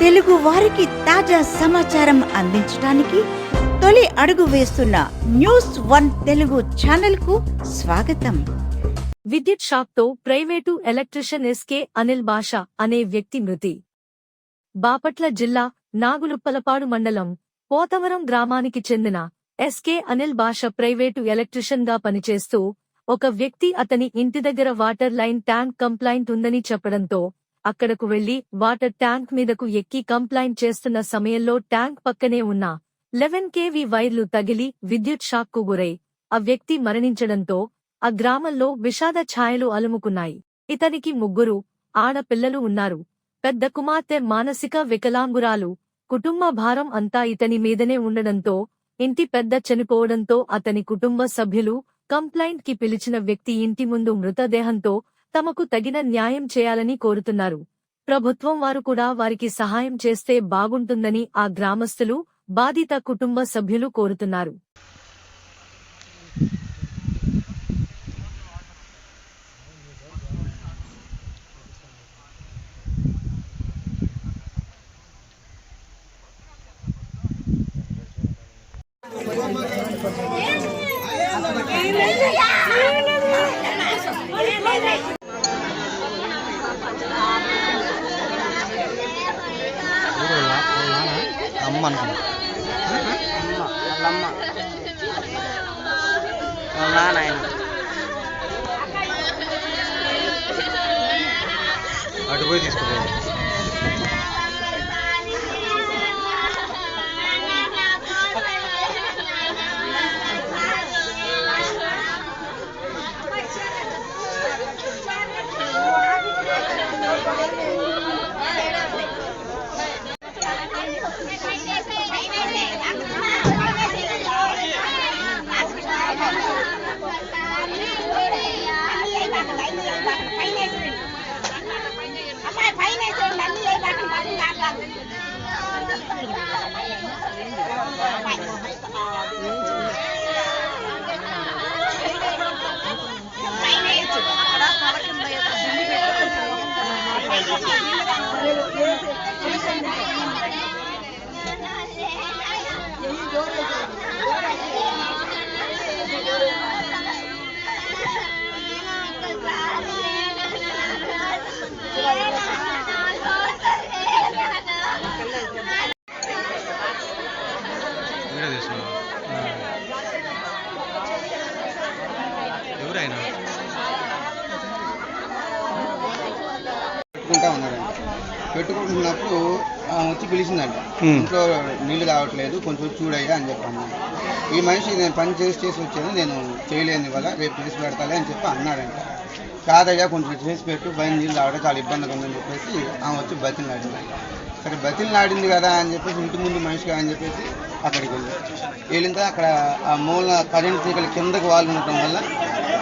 తెలుగు వారికి తాజా సమాచారం అందించడానికి తొలి అడుగు వేస్తున్న న్యూస్ వన్ తెలుగు ఛానల్కు స్వాగతం. విద్యుత్ షాక్తో private electrician SK Anil Basha అనే వ్యక్తి మృతి. బాపట్ల జిల్లా నాగులుప్పలపాడు మండలం పోతవరం గ్రామానికి చెందిన ఎస్కే అనిల్ బాష ప్రైవేటు ఎలక్ట్రిషియన్గా పనిచేస్తూ ఒక వ్యక్తి అతని ఇంటి దగ్గర వాటర్ లైన్ ట్యాంక్ కంప్లైంట్ ఉందని చెప్పడంతో అక్కడకు వెళ్ళి వాటర్ ట్యాంక్ మీదకు ఎక్కి కంప్లైంట్ చేస్తున్న సమయంలో ట్యాంక్ పక్కనే ఉన్న లెవెన్ కేవీ వైర్లు తగిలి విద్యుత్ షాక్కు గురై ఆ వ్యక్తి మరణించడంతో ఆ గ్రామంలో విషాద ఛాయలు అలుముకున్నాయి. ఇతనికి ముగ్గురు ఆడపిల్లలు ఉన్నారు. పెద్ద కుమార్తె మానసిక వికలాంగురాలు. కుటుంబ భారం అంతా ఇతని మీదనే ఉండడంతో ఇంటి పెద్ద చనిపోవడంతో అతని కుటుంబ సభ్యులు కంప్లైంట్కి పిలిచిన వ్యక్తి ఇంటి ముందు మృతదేహంతో తమకు తగిన న్యాయం చేయాలని కోరుతున్నారు. ప్రభుత్వం వారు కూడా వారికి సహాయం చేస్తే బాగుంటుందని ఆ గ్రామస్తులు బాధిత కుటుంబ సభ్యులు కోరుతున్నారు. అమ్మ అనుకున్నా వాళ్ళమ్మ వాళ్ళ నాన్న ఆయన అటు పోయి తీసుకుపోయాడు ఎవరైనా పెట్టుకుంటున్నప్పుడు ఆమె వచ్చి పిలిచిందంట. ఇంట్లో నీళ్ళు కావట్లేదు కొంచెం చూడయ్యా అని చెప్పి అన్నాను ఈ మనిషి నేను పని చేసి చేసి వచ్చాను నేను చేయలేని వల్ల రేపు చేసి పెడతాలే అని చెప్పి అన్నాడంట. కాదయ్యా కొంచెం చేసి పెట్టు పైన నీళ్ళు రావడం చాలా ఇబ్బందిగా ఉందని చెప్పేసి ఆమె వచ్చి బతిలాడింది. సరే బతిలాడింది కదా అని చెప్పేసి ఇంటి ముందు మనిషిగా అని చెప్పేసి అక్కడికి వెళ్ళి వెళ్ళిన అక్కడ ఆ మూల కరెంట్ తీగల కిందకి వాళ్ళు ఉండటం వల్ల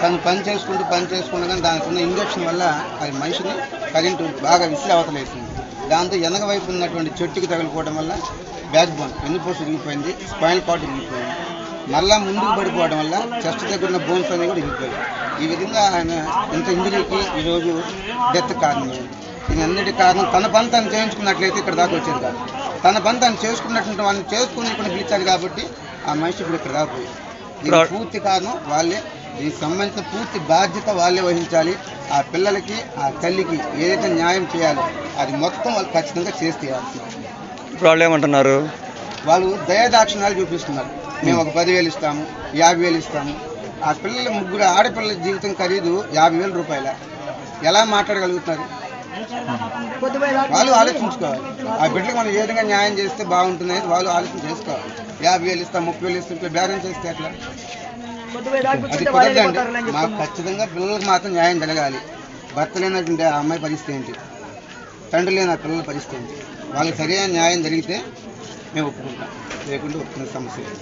తను పని చేసుకుంటూ పని చేసుకుంటూ దానికి ఉన్న ఇంజక్షన్ వల్ల అది మనిషిని కరెంటు బాగా విసిరి అవతలేసింది దాంతో వెనక వైపు ఉన్నటువంటి చెట్టుకి తగిలిపోవడం వల్ల బ్యాక్ బోన్ వెన్నుపూస ఇరిగిపోయింది స్పైనల్ కార్డ్ ఇరిగిపోయింది మళ్ళా ముందుకు పడిపోవడం వల్ల చెస్ట్ దగ్గర ఉన్న బోన్స్ అనేవి కూడా ఇరిగిపోయాయి ఈ విధంగా ఆయన ఇంత ఇంజరీకి ఈరోజు డెత్ కారణమైంది దీని అన్నిటి కారణం తన పని తను చేయించుకున్నట్లయితే ఇక్కడ దాకా వచ్చేది కాదు. తన పని తను చేసుకున్నటువంటి వాళ్ళని చేసుకుని ఇక్కడ పిలిచారు కాబట్టి ఆ మనిషి ఇప్పుడు ఇక్కడ దాకా పూర్తి కారణం వాళ్ళే. దీనికి సంబంధించిన పూర్తి బాధ్యత వాళ్ళే వహించాలి. ఆ పిల్లలకి ఆ తల్లికి ఏదైతే న్యాయం చేయాలో అది మొత్తం వాళ్ళు ఖచ్చితంగా చేసి ఇప్పుడు వాళ్ళు ఏమంటున్నారు వాళ్ళు దయాదాక్షిణాలు చూపిస్తున్నారు. మేము ఒక పదివేలు ఇస్తాము యాభై వేలు ఇస్తాము. ఆ పిల్లల ముగ్గురు ఆడపిల్లల జీవితం ఖరీదు యాభై వేల రూపాయల. ఎలా మాట్లాడగలుగుతున్నారు? వాళ్ళు ఆలోచించుకోవాలి. ఆ బిడ్డలకు మనం ఏ విధంగా న్యాయం చేస్తే బాగుంటుంది అనేది వాళ్ళు ఆలోచన చేసుకోవాలి. యాభై వేలు ఇస్తాం ముప్పై వేలు ఇస్తాం ఇట్లా బేరం చేస్తే ఎట్లా? కుదరదండి మాకు ఖచ్చితంగా పిల్లలకు మాత్రం న్యాయం జరగాలి. భర్త లేనటువంటి ఆ అమ్మాయి పరిస్థితి ఏంటి? తండ్రి లేని ఆ పిల్లల పరిస్థితి ఏంటి? వాళ్ళకి సరైన న్యాయం జరిగితే మేము ఒప్పుకుంటాం. లేకుంటే ఒప్పుకునే సమస్య లేదు.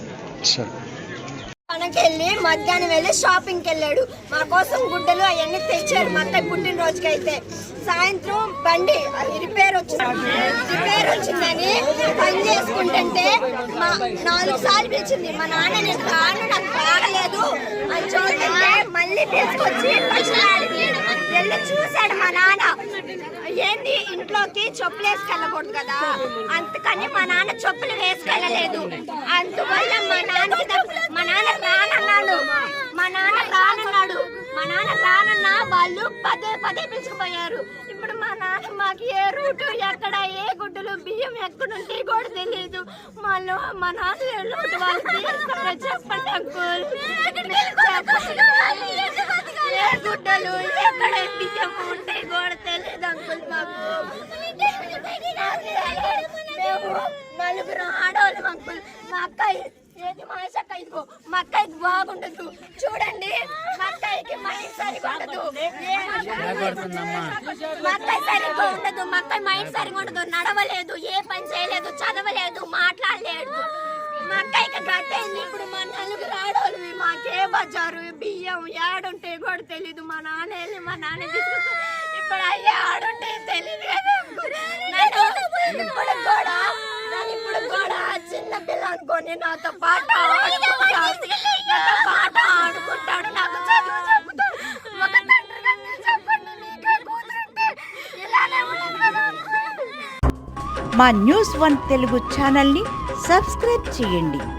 సరే మనకెళ్ళి మధ్యాహ్నం వెళ్ళి షాపింగ్కి వెళ్ళాడు మా కోసం గుడ్డలు అవన్నీ తెచ్చారు. మా అత్త పుట్టినరోజుకి అయితే సాయంత్రం బండి రిపేర్ వచ్చింది. రిపేర్ వచ్చిందని పని చేసుకుంటుంటే మా నాలుగు సార్లు పిలిచింది. మా నాన్న నేను నాకు బాగలేదు అని చూస్తుంటే మళ్ళీ తీసుకొచ్చి పచ్చిలాడింది వెళ్ళి చూశాడు మా నాన్న ఏంది? ఇంట్లోకి చెప్పులు వేసుకెళ్ళకూడదు కదా? అందుకని మా నాన్న చెప్పులు వేసుకెళ్ళలేదు. అందువల్ల మా నాన్న మా నాన్న రానన్నాడు. మా నాన్న రానన్నాడు. మా నాన్న రానన్నా వాళ్ళు పదే పదే పిలుచుకుపోయారు ఇప్పుడు మా నాన్న మాకు ఏ రూటు ఎక్కడ ఏ గుడ్డలు బియ్యం ఎక్కడుంటే కూడా తెలియదు మాలో మా నాన్న ఏ రూటు వాళ్ళు చెప్పండి అంకుల్ చెప్పండి. గుడ్డలు ఎక్కడ బియ్యం ఉంటాయి కూడా తెలియదు అంకుల్ మాకు. మేము నలుగురు ఆడవాళ్ళం అంకుల్. మా అక్కయ్య ఏది మా అక్క ఇదిగో మా అక్కయ్యకి బాగుండదు. చూడండి మా అక్కయ్యకి మైండ్ సరిగా ఉండదు మా అక్కయ్య సరిగ్గా ఉండదు మా అక్కయ్య మైండ్ సరిగా ఉండదు నడవలేదు ఏ పని చేయలేదు చదవలేదు మాట్లాడలేదు. మా అక్కయ్యకి గట్టయింది ఇప్పుడు మా నలుగురు ఆడవాళ్ళు మాకే బజారు బియ్యం ఏడుంటే కూడా తెలీదు. మా నాన్న వెళ్ళి మా నాన్న ఇప్పుడు అయ్యి ఆడుంటే తెలియదు కదా ఇప్పుడు కూడా నన్ను ఇప్పుడు కూడా చిన్న పిల్ల అనుకొని నాతో పాట ఆడుకుంటాడు. నాతో పాట ఆడుకుంటాడు. నాకు చదువు ఒక తండ్రిగా మీరు చెప్పండి మీకే కూతురుంటే ఇలానే ఉండదు కదా మా న్యూస్ వన్ తెలుగు ఛానల్ని సబ్స్క్రైబ్ చేయండి.